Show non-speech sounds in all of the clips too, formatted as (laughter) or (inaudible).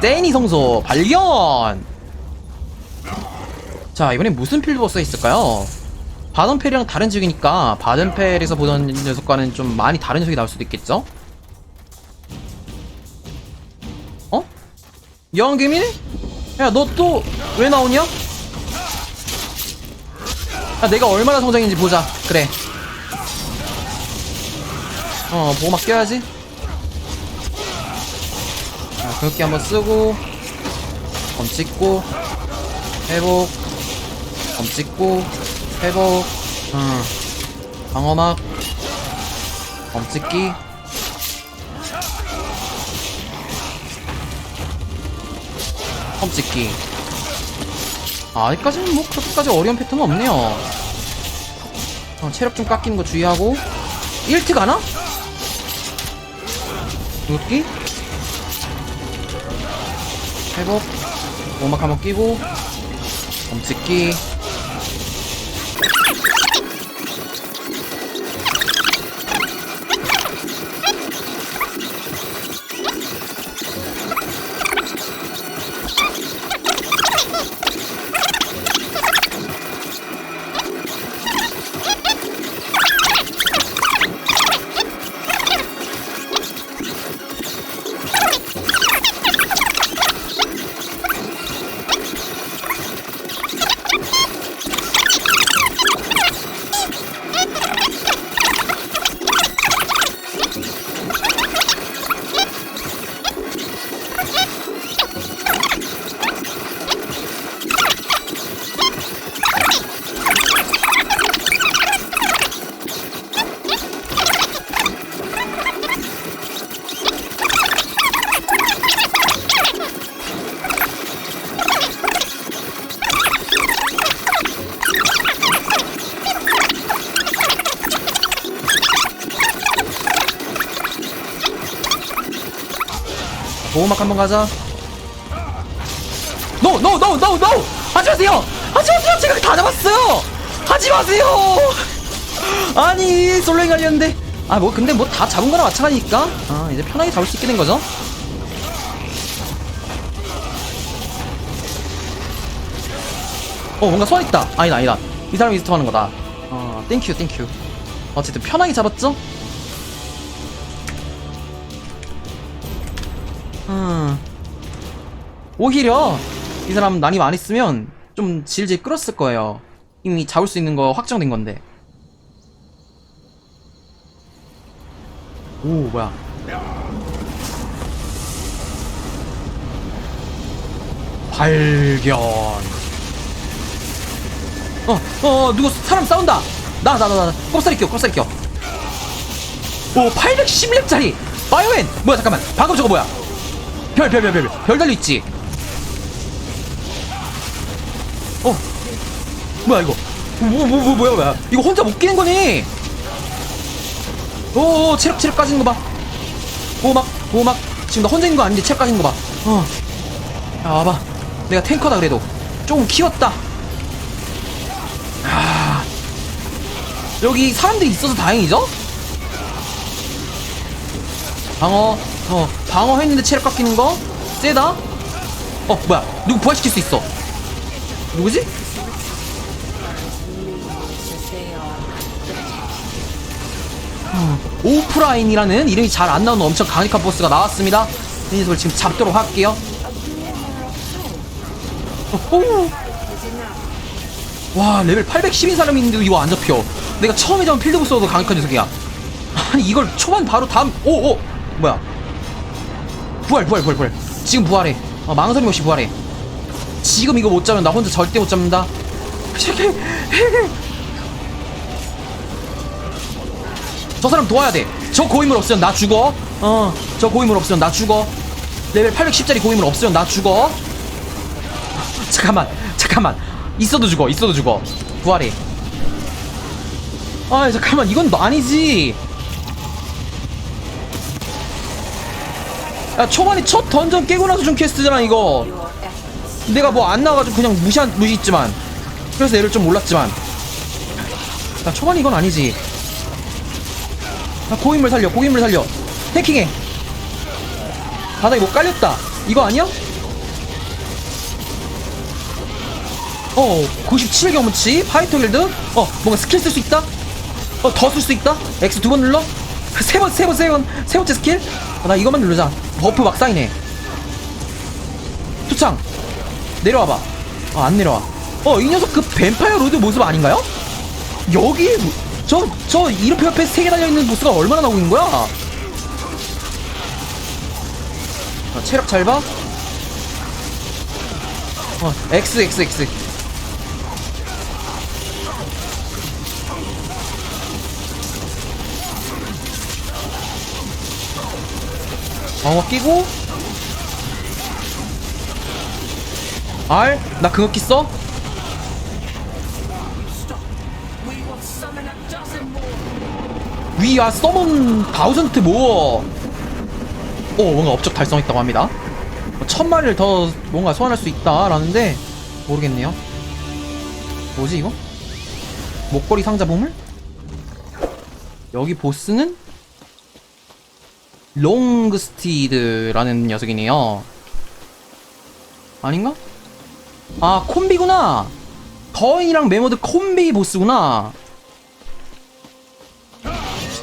데니 성소 발견 자 이번엔 무슨 필드버스가 있을까요? 바던펠이랑 다른 지역이니까 바던펠에서 보던 녀석과는 좀 많이 다른 녀석이 나올 수도 있겠죠? 어? 여왕개미네? 야너 또 왜 나오냐? 야 내가 얼마나 성장인지 보자 그래 어 껴야지 자 그렇게 한번 쓰고 검 찍고 회복 검 찍고 회복 응. 방어막 검 찍기. 검 찍기. 아, 아직까지는 뭐 그렇게까지 어려운 패턴은 없네요. 어, 체력 좀 깎이는 거 주의하고. 1트 가나? 눕기 회복 오막 한번 끼고. 검찍기 보호막 한번 가자 노! 노! 노! 노! 노! 하지 마세요! 하지 마세요! 제가 다 잡았어요! 하지 마세요! 아니 솔랭 갈렸는데 아 뭐 근데 뭐 다 잡은 거나 마찬가지니까 아 이제 편하게 잡을 수 있게 된 거죠 어 뭔가 소환 있다 아니다 아니다 이 사람이 리스트하는 거다 어 땡큐 땡큐 어쨌든 편하게 잡았죠? 음. 오히려 이 사람 난이 많이 쓰면 좀 질질 끌었을 거예요. 이미 잡을 수 있는 거 확정된 건데. 오 뭐야? 발견. 어, 어, 누구 사람 싸운다. 나, 나, 나, 나, 꼽사리 껴, 꼽사리 껴. 오, 810렙짜리 바이오엔. 뭐야, 잠깐만. 방금 저거 뭐야? 별, 별, 별, 별, 별, 별 달려 있지. 어, 뭐야 이거? 뭐, 뭐, 뭐, 뭐야, 뭐야? 이거 혼자 못 끼는 거니? 오, 체력, 체력 까지는 거 봐. 보호막, 보호막. 지금 나 혼자 있는 거 아닌데 체력 까지는 거 봐. 어. 야, 와봐. 내가 탱커다 그래도 조금 키웠다. 아, 여기 사람들이 있어서 다행이죠? 방어, 어, 방어 했는데 체력 깎이는 거? 세다? 어, 뭐야. 누구 부활시킬 수 있어. 누구지? 어, 오프라인이라는 이름이 잘 안 나오는 엄청 강력한 보스가 나왔습니다. 이 녀석을 지금 잡도록 할게요. 오호. 와, 레벨 810인 사람이 있는데도 이거 안 잡혀. 내가 처음에 잡은 필드보스도 강력한 녀석이야. 아니, (laughs) 이걸 초반 바로 다음, 오, 오! 뭐야. 부활, 부활, 부활, 부활. 지금 부활해. 어, 망설임 없이 부활해. 지금 이거 못 잡으면 나 혼자 절대 못 잡는다. (laughs) 저 사람 도와야 돼. 저 고인물 없으면 나 죽어. 어, 저 고인물 없으면 나 죽어. 레벨 810짜리 고인물 없으면 나 죽어. (laughs) 잠깐만, 잠깐만. 있어도 죽어, 있어도 죽어. 부활해. 아, 잠깐만. 이건 너 아니지. 야 초반에 첫 던전 깨고 나서 준 퀘스트잖아 이거. 내가 뭐 안 나와가지고 그냥 무시한 무시했지만. 그래서 얘를 좀 몰랐지만. 야 초반에 이건 아니지. 야 고인물 살려 고인물 살려. 해킹해. 바닥에 뭐 깔렸다. 이거 아니야? 어 97경무치? 파이터 길드? 어 뭔가 스킬 쓸 수 있다? 어 더 쓸 수 있다? X 두 번 눌러? (laughs) 세 번 세 번 세번세 번째 스킬? 어, 나 이것만 누르자. 버프 막 쌓이네. 투창 내려와봐. 어, 안 내려와. 어 이 녀석 그 뱀파이어 로드 모습 아닌가요? 여기 저저 이름표 옆에 세 개 달려있는 보스가 얼마나 나오고 있는 거야? 어, 체력 잘봐? 어 X X X 방어 끼고 R 나 그거 more. 위아 서먼 다우전트 모어 오 뭔가 업적 달성했다고 합니다 뭐천 마리를 더 뭔가 소환할 수 있다라는데 모르겠네요 뭐지 이거? 목걸이 상자 보물? 여기 보스는 롱그스티드라는 녀석이네요 아닌가? 아 콤비구나 거인이랑 메모드 콤비 보스구나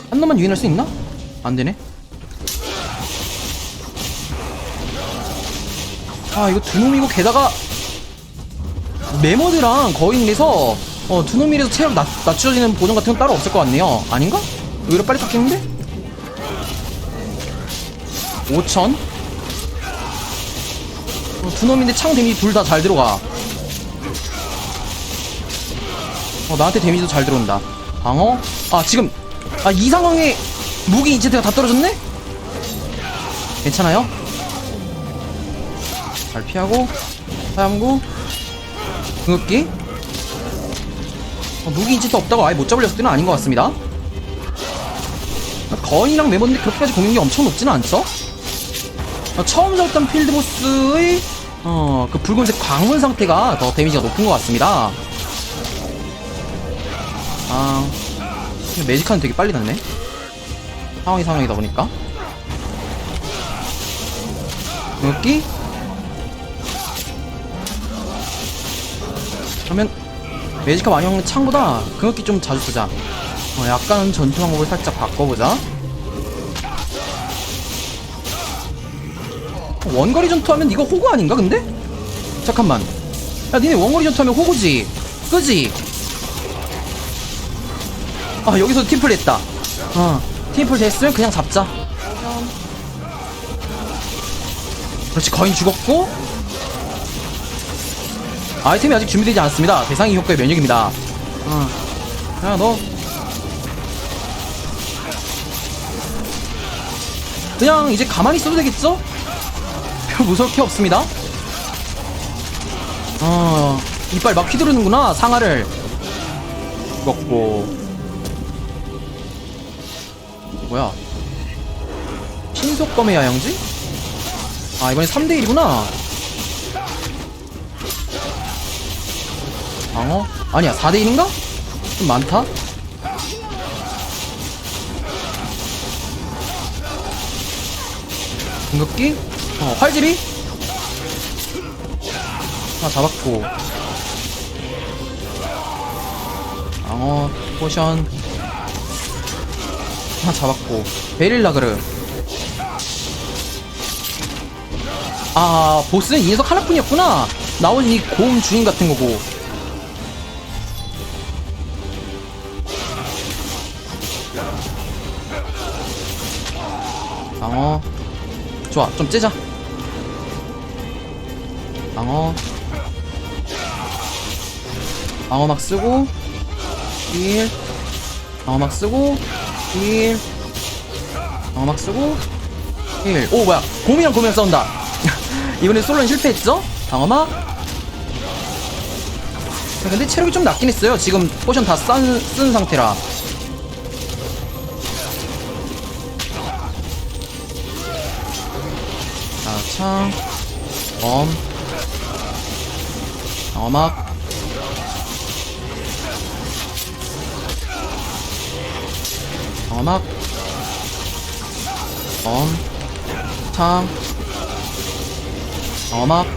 한 놈만 유인할 수 있나? 안 되네. 아 이거 두 놈이고 게다가 메모드랑 거인에서 어, 두 놈이라서 체력 낮, 낮춰지는 보정 같은 건 따로 없을 것 같네요. 아닌가? 의외로 빨리 깎이는데? 5천? 어, 두 놈인데 창 데미지 둘 다 잘 들어가. 어, 나한테 데미지도 잘 들어온다. 방어? 아, 지금, 아, 이 상황에 무기 인체트가 다 떨어졌네? 괜찮아요? 잘 피하고, 화염구, 궁극기. 어, 무기 인체트 없다고 아예 못 잡을 녀석들은 아닌 것 같습니다. 아, 거인이랑 메모인데 그렇게까지 공격이 엄청 높지는 않죠? 어, 처음 잡던 필드 보스의 어, 그 붉은색 광문 상태가 더 데미지가 높은 것 같습니다. 아, 매직하는 되게 빨리 났네. 상황이 상황이다 보니까. 여기? 그러면 매직카 먹는 창보다 그것기 좀 자주 쓰자. 어, 약간 전투 방법을 살짝 바꿔보자. 원거리 전투하면 이거 호구 아닌가 근데? 잠깐만. 야 니네 원거리 전투하면 호구지. 그지? 아 여기서 팀플 했다 어 팀플 됐으면 그냥 잡자 그렇지 거인 죽었고 아이템이 아직 준비되지 않았습니다 대상이 효과의 면역입니다 어. 야너 그냥 이제 가만히 있어도 되겠죠? 별 무서울 게 없습니다 어 이빨 막 휘두르는구나 상아를 죽었고 뭐야? 신속검의 야영지? 아 이번엔 3대1이구나 방어? 아니야 4대1인가? 좀 많다 공격기? 어 활질이? 하나 잡았고. 방어 포션. 하나 잡았고. 베릴라 그르 아 보스는 이 녀석 하나뿐이었구나. 나온 이 고음 주인 같은 거고. 방어 좋아. 좀 째자 방어. 방어 막 쓰고 1 방어 막 쓰고 1 방어 막 쓰고 1 오 뭐야. 곰이랑 곰이랑 싸운다. (laughs) 이번에 솔로는 실패했죠? 방어막. 근데 체력이 좀 낮긴 했어요. 지금 포션 다 쓴, 쓴 상태라. 자, 창, 범, 방 어막 어막 엄창 어막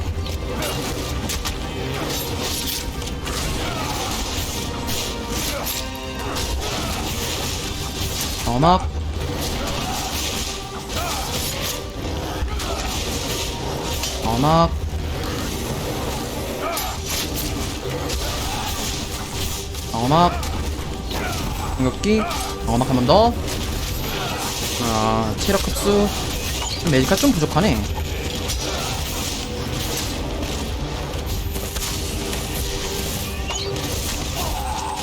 어막 어막 방어막. 공격기. 방어막 한 번 더. 아 체력 흡수. 메디카 좀 부족하네.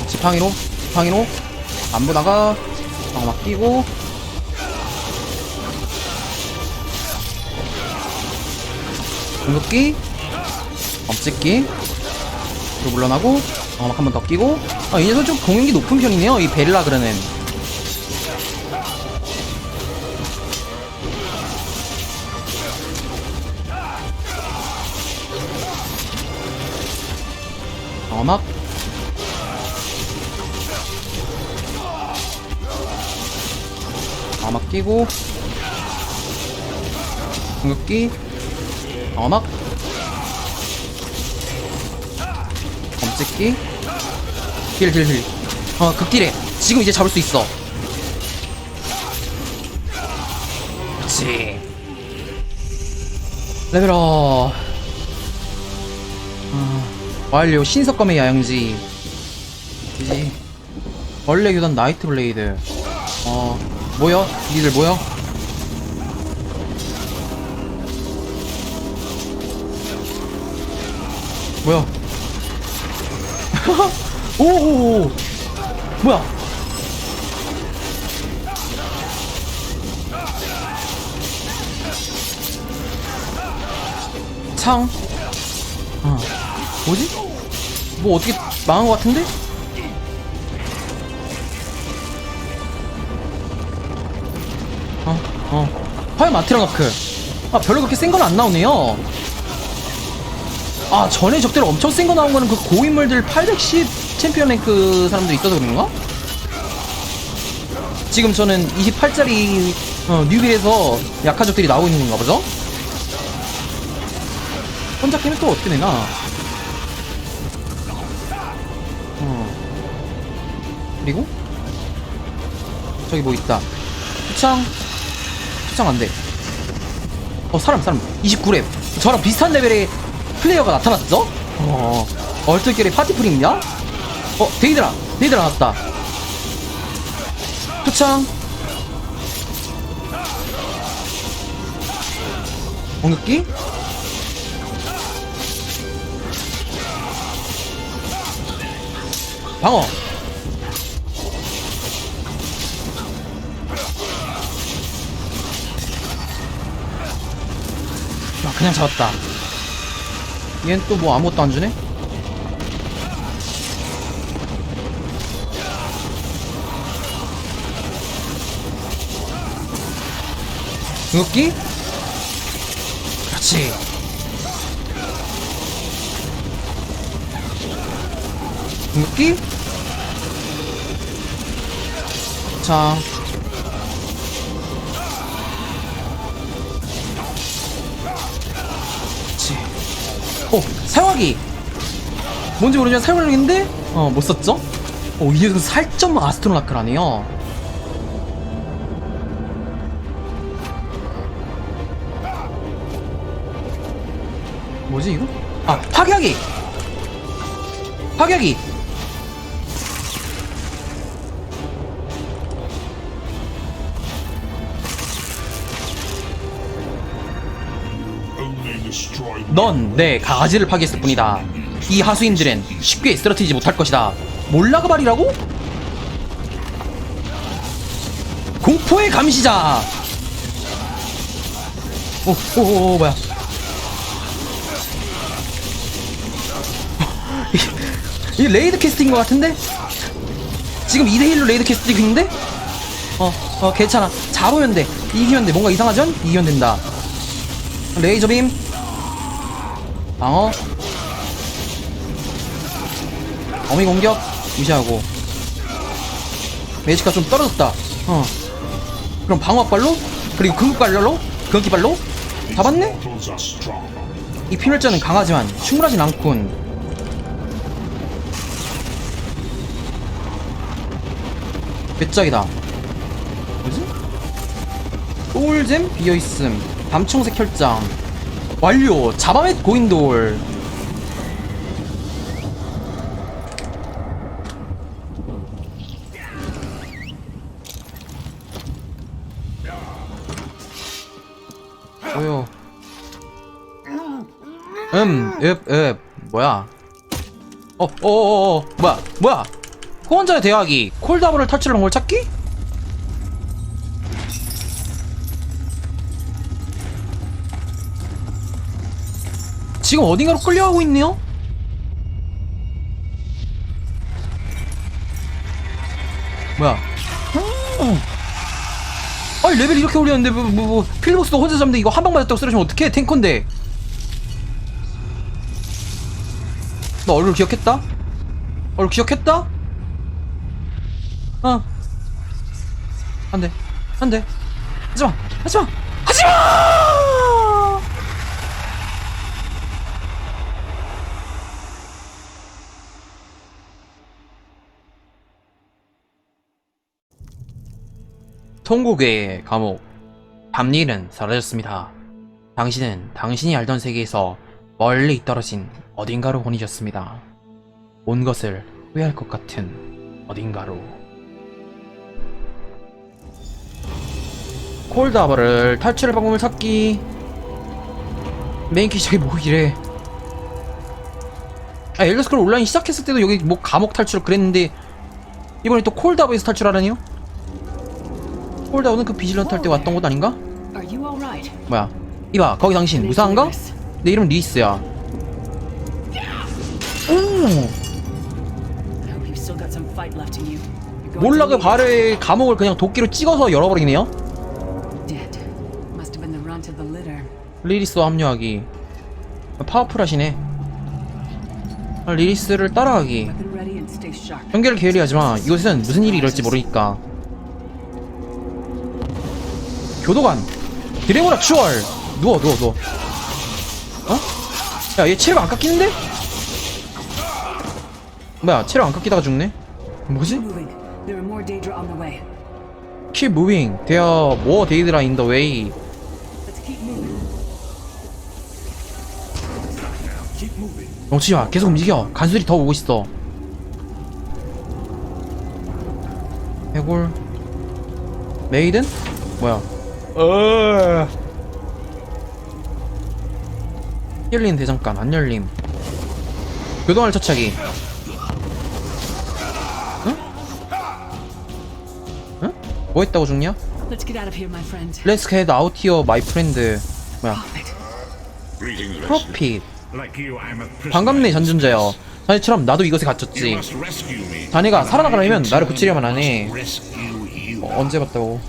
지팡이로 지팡이로. 안 보다가 방어막 끼고. 공격기. 엄찍기 또 물러나고 방어막 한번 더 끼고. 아, 이 녀석 좀 공격이 높은 편이네요 이 베릴라 그러는 방어막. 방어막 끼고. 공격기 방어막 찍기 힐힐힐. 어 극딜해 지금 이제 잡을 수 있어. 그렇지 레벨업. 아, 완료 신석검의 야영지. 이지? 원래 교단 나이트 블레이드. 어 모여? 니들 모여? 뭐야 오오오 뭐야 창 어. 뭐지? 뭐 어떻게 망한 것 같은데? 어, 어. 화염 마티라노크. 아, 별로 그렇게 센 건 안 나오네요. 아, 전에 적대로 엄청 센 거 나온 거는 그 고인물들 810 챔피언 랭크 사람들 있어서 그런가? 지금 저는 28짜리 어, 뉴빌에서 약한 적들이 나오고 있는 건가 보죠? 혼자 게임을 또 어떻게 내나? 어. 그리고 저기 뭐 있다. 투창 투창 안 돼. 어 사람 사람 29렙. 저랑 비슷한 레벨의 플레이어가 나타났죠? 어 얼떨결에 파티 프링이야? 어 데이드라 데이드라 나왔다. 투창 공격기 방어 아 그냥 잡았다 얘는 또 뭐 아무것도 안 주네? 궁극기? 그렇지. 궁극기? 자 사용하기 뭔지 모르지만 사용하는데 어 못 썼죠? 어 이 녀석은 살점 아스트로나크라네요 뭐지 이거? 아 파괴하기 파괴하기 넌내 가지를 파괴했을 뿐이다. 이 하수인들은 쉽게 쓰러뜨리지 못할 것이다. 몰라가 말이라고? 공포의 감시자. 오, 오, 오, 오 뭐야? (laughs) 이, 이 레이드 캐스팅인 것 같은데? 지금 2대1로 레이드 캐스팅 있는데? 어, 어, 괜찮아. 잘 오면 돼. 이기면 돼. 뭔가 이상하전? 이기면 된다. 레이저 빔. 방어. 어미 공격. 무시하고. 매지가 좀 떨어졌다. 어. 그럼 방어발로? 그리고 궁극발로? 궁극기발로? 잡았네. 이 피멸자는 강하지만 충분하진 않군. 배짱이다. 소울잼 비어있음. 밤청색 혈장 완료 자바멧 고인돌 뭐요 음, 읍, 읍, 뭐야? 어, 어, 어, 어, 뭐야, 뭐야? 호원자의 대화기, 콜다브를 탈출한 걸 찾기? 지금 어딘가로 끌려가고 있네요? 뭐야? 음. 아니 레벨 이렇게 올렸는데 뭐, 뭐, 뭐 필보스도 혼자 잡는데 이거 한 방 맞았다고 쓰러지면 어떡해 탱커인데 너 얼굴 기억했다? 얼굴 기억했다? 어 안돼 안돼 하지마 하지마 하지마 통곡의 감옥 밤일은 사라졌습니다. 당신은 당신이 알던 세계에서 멀리 떨어진 어딘가로 보내졌습니다. 온 것을 후회할 것 같은 어딘가로. 콜드아버를 탈출할 방법을 찾기. 메인키 저기 뭐 이래. 아 엘더스크롤 온라인 시작했을 때도 여기 뭐 감옥 탈출 그랬는데 이번에 또 콜드아버에서 탈출하라니요? 콜드아버는 그 비질런트 할 때 왔던 곳 아닌가? 뭐야 이봐 거기 당신 무사한가? 내 이름 리스야 오그 need 발의 감옥을 그냥 도끼로 찍어서 열어버리네요. 리리스와 합류하기 파워풀하시네 아, 리리스를 sharp. 경계를 게을리하지마 이곳에는 무슨 일이 일어날지 모르니까 교도관 드래곤아 추월 누워 누워 누워 어? 야얘 체력 안 깎이는데? 뭐야 체력 안 깎이다가 죽네 뭐지? Moving. There are more Daedra on the way. Keep moving There are more Daedra in the way. 멈추지마 계속 움직여 간술이 더 오고 있어 해골 메이든? 뭐야 어 힐린 대장간 안 열림 교동알 응? 응? 뭐 했다고 죽냐? Let's get out of here, my friend. Let's get out here my friend 뭐야. 프로핏. 반갑네 전준자여 자네처럼 나도 이것에 갇혔지. 자네가 살아나가려면 나를 구치려만 하네. 어, 언제 봤다고.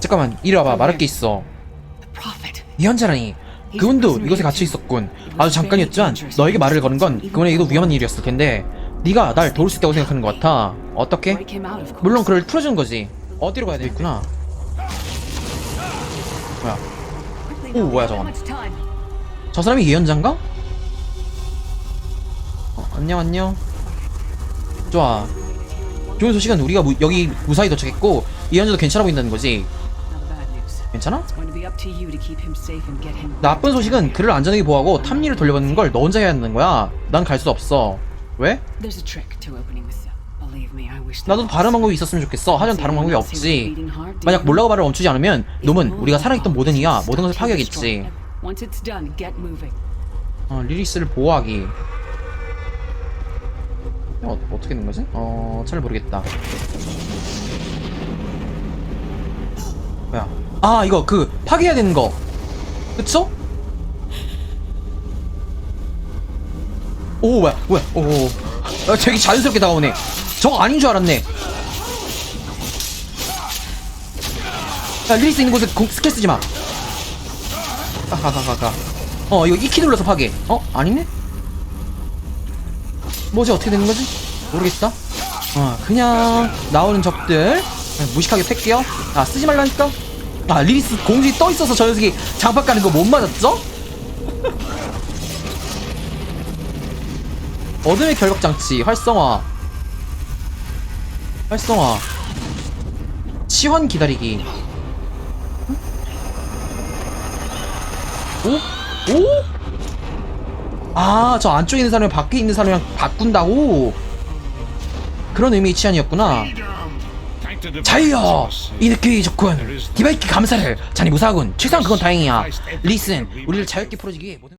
잠깐만 이리 와봐. 말할 게 있어. The prophet. 이 환자라니. 그분도 이곳에 갇혀 있었군. 아주 잠깐이었지만 너에게 말을 거는 건 그분에게도 위험한 일이었을 텐데 네가 날 도울 수 있다고 생각하는 것 같아. 어떻게? 물론 그를 풀어주는 거지. 어디로 가야 되겠구나. 뭐야? 오, 뭐야, 저건. 저 사람이 예언자인가? 어, 안녕 안녕. 좋아. 좋은 소식은 우리가 무- 여기 무사히 도착했고 예언자도 괜찮아 보인다는 거지 괜찮아? 나쁜 소식은 그를 안전하게 보호하고 탐리를 돌려받는 걸 너 혼자 해야 하는 거야. 난 갈 수 없어. 왜? 나도. 다른 방법이 있었으면 좋겠어. 하지만 다른 방법이 없지. 만약 몰라고 말을 멈추지 않으면 놈은 우리가 살아있던 모든 이야 모든 것을 파괴하겠지. 어, 리리스를 보호하기. 어, 어떻게 된 거지? 어, 잘 모르겠다. 뭐야 아 이거 그 파괴해야 되는 거. 그쵸? 오 뭐야 뭐야 오 아, 되게 자연스럽게 다가오네. 저거 아닌 줄 알았네. 야 리리스 있는 곳에 공, 스킬 쓰지마. 가가가가 어 이거 이키 눌러서 파괴. 어? 아니네? 뭐지 어떻게 되는 거지? 모르겠다 어 그냥 나오는 적들 무식하게 팰게요. 아 쓰지 말라니까 아 리리스 공중에 떠있어서 저 녀석이 장박 가는 거 못 맞았죠? 어둠의 결격 장치 활성화 활성화 치환 기다리기 오? 오? 아 저 안쪽에 있는 사람이랑 밖에 있는 사람이랑 바꾼다고? 그런 의미의 치안이었구나 자유여! 이 느낌이 좋군. 디바이키 감사를. 자네 무사하군. 최소한 그건 다행이야. 리슨, 우리를 자유롭게 풀어주기 위해 모든